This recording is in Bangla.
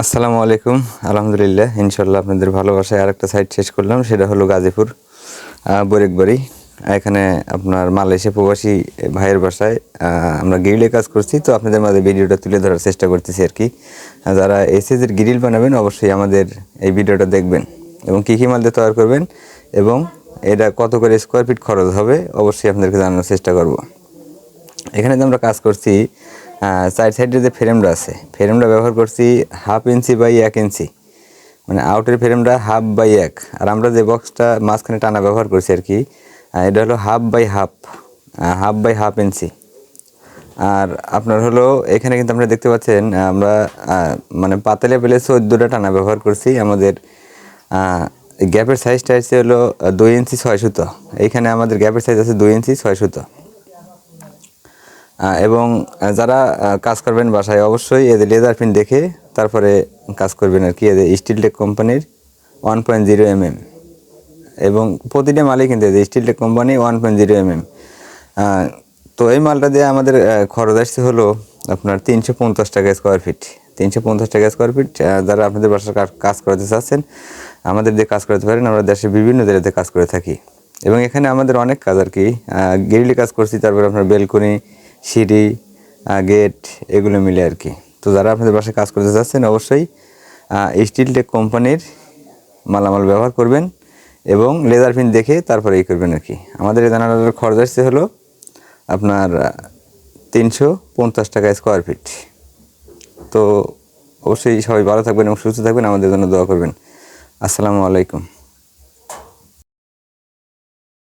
আসসালামু আলাইকুম। আলহামদুলিল্লাহ ইনশাল্লাহ আপনাদের ভালোবাসায় আরেকটা সাইট শেষ করলাম, সেটা হলো গাজীপুর বরেকবাড়ি এখানে আপনার মালয়েশিয়া প্রবাসী ভাইয়ের বাসায় আমরা গ্রিলে কাজ করছি, তো আপনাদের মাঝে ভিডিওটা তুলে ধরার চেষ্টা করতেছি আর কি। যারা এসএসের গ্রিল বানাবেন, অবশ্যই আমাদের এই ভিডিওটা দেখবেন এবং কী কী মাল দিয়ে তৈরি করবেন এবং এটা কত করে স্কোয়ার ফিট খরচ হবে, অবশ্যই আপনাদেরকে জানানোর চেষ্টা করব। এখানে যে আমরা কাজ করছি সাইড সাইডে যে ফ্রেমটা আছে ফ্রেমটা ব্যবহার করছি হাফ ইঞ্চি বাই এক ইঞ্চি মানে আউটের ফ্রেমটা হাফ বাই এক। আর আমরা যে বক্সটা মাঝখানে টানা ব্যবহার করছি আর কি এটা হলো half by half half by half inch আর আপনার হলো এখানে কিন্তু আপনারা দেখতে পাচ্ছেন আমরা মানে পাতালে পেলে চোদ্দোটা টানা ব্যবহার করছি। আমাদের গ্যাপের সাইজটা হচ্ছে হলো দুই ইঞ্চি ছয় সুতো। এইখানে আমাদের গ্যাপের সাইজ আছে দুই ইঞ্চি ছয় সুতো। এবং যারা কাজ করবেন বাসায় অবশ্যই এদের লেজার পিন দেখে তারপরে কাজ করবেন আর কি এদের স্টিল টেক কোম্পানির ওয়ান পয়েন্ট জিরো এমএম এবং প্রতিটা মালই কিন্তু এদের Steel Tech company one point zero M mm তো এই মালটা দিয়ে আমাদের খরচ আসছে হলো আপনার তিনশো পঞ্চাশ টাকা স্কোয়ার ফিট তিনশো পঞ্চাশ টাকা স্কোয়ার ফিট যারা আপনাদের বাসায় কাজ- করাতে চাচ্ছেন, আমাদের দিয়ে কাজ করতে পারেন, আমরা দেশের বিভিন্ন জায়গাতে কাজ করে থাকি। এবং এখানে আমাদের অনেক কাজ আর কি গেরিলি কাজ করছি, তারপর আপনার বেলকনি সিঁড়ি গেট, এগুলো মিলে আর কি। তো যারা আপনাদের বাসায় কাজ করতে চাচ্ছেন, অবশ্যই স্টিল টেক কোম্পানির মালামাল ব্যবহার করবেন এবং লেজার পিন দেখে তারপরে এই করবেন আর কি। আমাদের এই জানালার খরচ আসছে হলো আপনার তিনশো পঞ্চাশ টাকা স্কোয়ার ফিট তো অবশ্যই সবাই ভালো থাকবেন এবং সুস্থ থাকবেন। আমাদের জন্য দোয়া করবেন। আসসালামু আলাইকুম।